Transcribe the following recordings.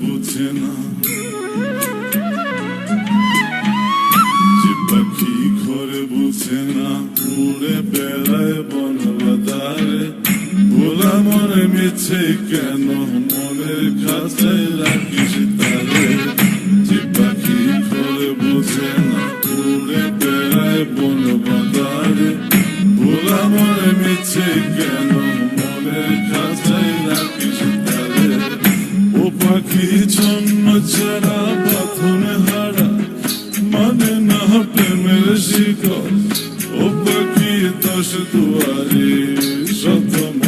বোঝে না। উড়ে বেড়ায় বন বাদারে ভোলা মনে মিছে কেন মনের কাছে রাখিস তারে যে পাখি ঘরে বোঝে না উড়ে বেড়ায় বন বাদারে ভোলা মনে মিছে কেন মনের কাছে রাখিস তারে ও পাখি জন্ম ছাড়া বাথনে হারা মানে না প্রেমের পাখি দশ দুয়ারে শত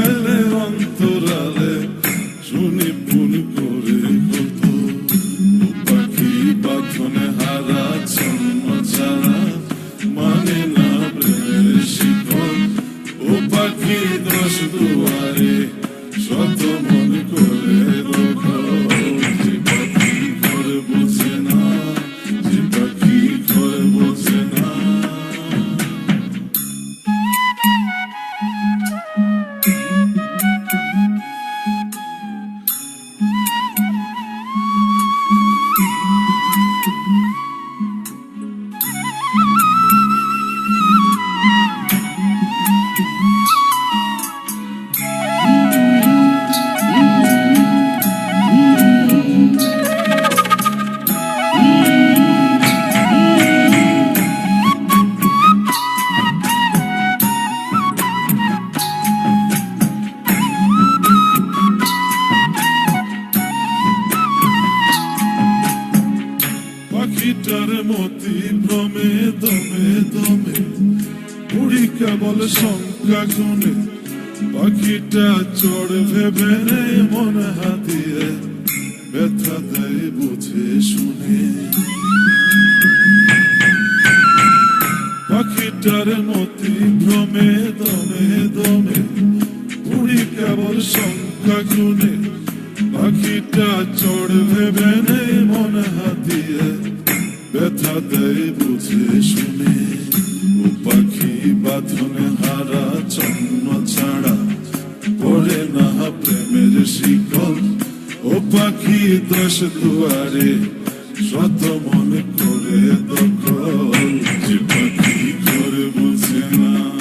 মতি ভ্রমে দমে দমে উড়ি কেবল শঙ্কা গুনে পাখিটা চড় ভেবে নেই মন হাতিয়ে, ব্যথা দেয় বুঝে শুনে। পাখিটার মতি ভ্রমে দমে দমে উড়ি কেবল শঙ্কা গুনে পাখিটা চড় ভেবে নেই মন হাতিয়ে ব্যথা দেয় বুঝে শুনে। ও পাখি বাঁধনে হারা চন্ন ছাড়া পড়ে না প্রেমের শিকল। ও পাখি দশ দুয়ারে, শত মনে করে দখল। যে পাখি করে বুঝে না।